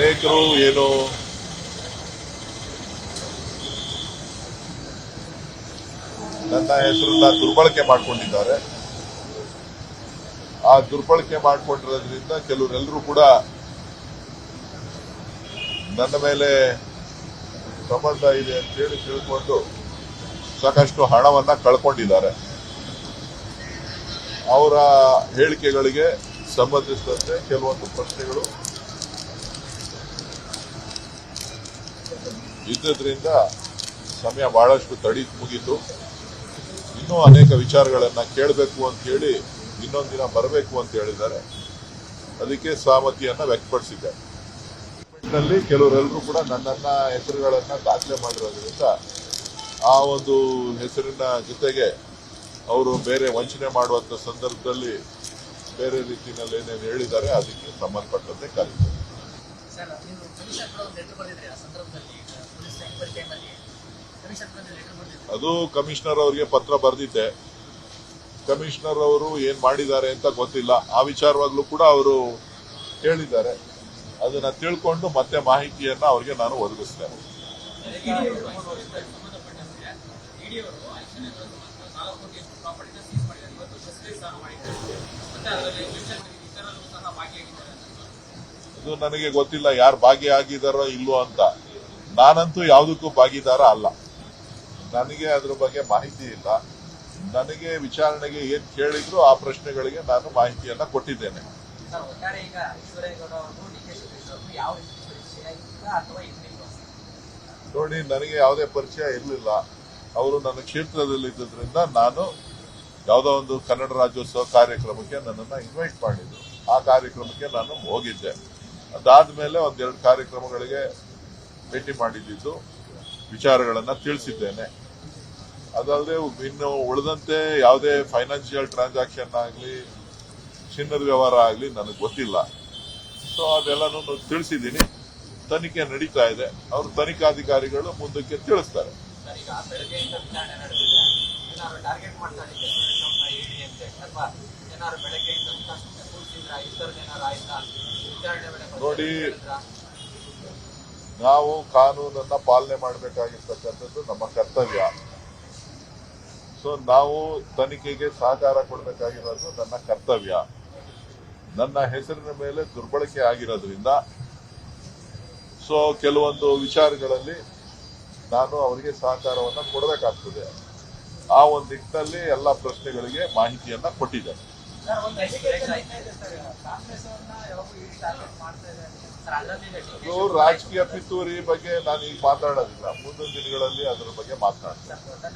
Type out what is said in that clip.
ಅನೇಕರು ಏನು ನನ್ನ ಹೆಸರನ್ನ ದುರ್ಬಳಕೆ ಮಾಡಿಕೊಂಡಿದ್ದಾರೆ. ಆ ದುರ್ಬಳಕೆ ಮಾಡಿಕೊಂಡಿರೋದ್ರಿಂದ ಕೆಲವರೆಲ್ಲರೂ ಕೂಡ ನನ್ನ ಮೇಲೆ ಸಂಬಂಧ ಇದೆ ಅಂತ ಹೇಳಿ ತಿಳ್ಕೊಂಡು ಸಾಕಷ್ಟು ಹಣವನ್ನ ಕಳ್ಕೊಂಡಿದ್ದಾರೆ. ಅವರ ಹೇಳಿಕೆಗಳಿಗೆ ಸಂಬಂಧಿಸಿದಂತೆ ಕೆಲವೊಂದು ಪ್ರಶ್ನೆಗಳು ಇದ್ದದ್ರಿಂದ ಸಮಯ ಬಹಳಷ್ಟು ತಡಿ ಮುಗೀತು. ಇನ್ನೂ ಅನೇಕ ವಿಚಾರಗಳನ್ನು ಕೇಳಬೇಕು ಅಂತ ಹೇಳಿ ಇನ್ನೊಂದು ದಿನ ಬರಬೇಕು ಅಂತ ಹೇಳಿದ್ದಾರೆ. ಅದಕ್ಕೆ ಸಹಮತಿಯನ್ನ ವ್ಯಕ್ತಪಡಿಸಿದ್ದಾರೆ ಕೆಲವರೆಲ್ಲರೂ ಕೂಡ ನನ್ನನ್ನ ಹೆಸರುಗಳನ್ನು ದಾಖಲೆ ಮಾಡಿರೋದ್ರಿಂದ ಆ ಒಂದು ಹೆಸರಿನ ಜೊತೆಗೆ ಅವರು ಬೇರೆ ವಂಚನೆ ಮಾಡುವಂತ ಸಂದರ್ಭದಲ್ಲಿ ಬೇರೆ ರೀತಿಯಲ್ಲಿ ಏನೇನು ಹೇಳಿದ್ದಾರೆ ಅದಕ್ಕೆ ಸಂಬಂಧಪಟ್ಟಂತೆ ಕರೀತಾರೆ ಅದು ಕಮಿಷನರ್ ಅವರಿಗೆ ಪತ್ರ ಬರೆದಿದ್ದೆ. ಕಮಿಷನರ್ ಅವರು ಏನ್ ಮಾಡಿದ್ದಾರೆ ಅಂತ ಗೊತ್ತಿಲ್ಲ. ಆ ವಿಚಾರವಾಗ್ಲೂ ಕೂಡ ಅವರು ಹೇಳಿದ್ದಾರೆ. ಅದನ್ನ ತಿಳ್ಕೊಂಡು ಮತ್ತೆ ಮಾಹಿತಿಯನ್ನ ಅವರಿಗೆ ನಾನು ಒದಗಿಸ್ತೇನೆ. ಅದು ನನಗೆ ಗೊತ್ತಿಲ್ಲ ಯಾರು ಭಾಗಿಯಾಗಿದಾರೋ ಇಲ್ಲೋ ಅಂತ. ನಾನಂತೂ ಯಾವುದಕ್ಕೂ ಭಾಗಿದಾರ ಅಲ್ಲ. ನನಗೆ ಅದ್ರ ಬಗ್ಗೆ ಮಾಹಿತಿ ಇಲ್ಲ. ನನಗೆ ವಿಚಾರಣೆಗೆ ಏನ್ ಕೇಳಿದ್ರು ಆ ಪ್ರಶ್ನೆಗಳಿಗೆ ನಾನು ಮಾಹಿತಿಯನ್ನ ಕೊಟ್ಟಿದ್ದೇನೆ. ನೋಡಿ ನನಗೆ ಯಾವುದೇ ಪರಿಚಯ ಇರಲಿಲ್ಲ. ಅವರು ನನ್ನ ಕ್ಷೇತ್ರದಲ್ಲಿ ಇದ್ದರಿಂದ ನಾನು ಯಾವುದೋ ಒಂದು ಕನ್ನಡ ರಾಜ್ಯೋತ್ಸವ ಕಾರ್ಯಕ್ರಮಕ್ಕೆ ನನ್ನನ್ನು ಇನ್ವೈಟ್ ಮಾಡಿದ್ರು. ಆ ಕಾರ್ಯಕ್ರಮಕ್ಕೆ ನಾನು ಹೋಗಿದ್ದೆ. ಅದಾದ್ಮೇಲೆ ಒಂದೆರಡು ಕಾರ್ಯಕ್ರಮಗಳಿಗೆ ಭೇಟಿ ಮಾಡಿದ್ದು, ವಿಚಾರಗಳನ್ನ ತಿಳಿಸಿದ್ದೇನೆ. ಅದಲ್ಲದೆ ಇನ್ನು ಉಳಿದಂತೆ ಯಾವುದೇ ಫೈನಾನ್ಷಿಯಲ್ ಟ್ರಾನ್ಸಾಕ್ಷನ್ ಆಗಲಿ, ಚಿನ್ನದ ವ್ಯವಹಾರ ಆಗಲಿ ನನಗೆ ಗೊತ್ತಿಲ್ಲ. ಸೊ ಅದೆಲ್ಲನೂ ತಿಳಿಸಿದ್ದೀನಿ. ತನಿಖೆ ನಡೀತಾ ಇದೆ. ಅವರು ತನಿಖಾಧಿಕಾರಿಗಳು ಮುಂದಕ್ಕೆ ತಿಳಿಸ್ತಾರೆ. ಟಾರ್ಗೆಟ್ ಮಾಡ್ತಾರೆ ನೋಡಿ, ನಾವು ಕಾನೂನನ್ನ ಪಾಲನೆ ಮಾಡಬೇಕಾಗಿರ್ತಕ್ಕಂಥದ್ದು ನಮ್ಮ ಕರ್ತವ್ಯ. ಸೊ ನಾವು ತನಿಖೆಗೆ ಸಹಕಾರ ಕೊಡಬೇಕಾಗಿರೋದು ನನ್ನ ಕರ್ತವ್ಯ. ನನ್ನ ಹೆಸರಿನ ಮೇಲೆ ದುರ್ಬಳಕೆ ಆಗಿರೋದ್ರಿಂದ ಸೊ ಕೆಲವೊಂದು ವಿಚಾರಗಳಲ್ಲಿ ನಾನು ಅವರಿಗೆ ಸಹಕಾರವನ್ನು ಕೊಡಬೇಕಾಗ್ತದೆ. ಆ ಒಂದು ನಿಟ್ಟಿನಲ್ಲಿ ಎಲ್ಲ ಪ್ರಶ್ನೆಗಳಿಗೆ ಮಾಹಿತಿಯನ್ನು ಕೊಟ್ಟಿದ್ದೇನೆ. ರಾಜಕೀಯ ಪಿತೂರಿ ಬಗ್ಗೆ ನಾನು ಈಗ ಮಾತಾಡೋದಿಲ್ಲ. ಮುಂದಿನ ದಿನಗಳಲ್ಲಿ ಅದರ ಬಗ್ಗೆ ಮಾತನಾಡ್ತೀನಿ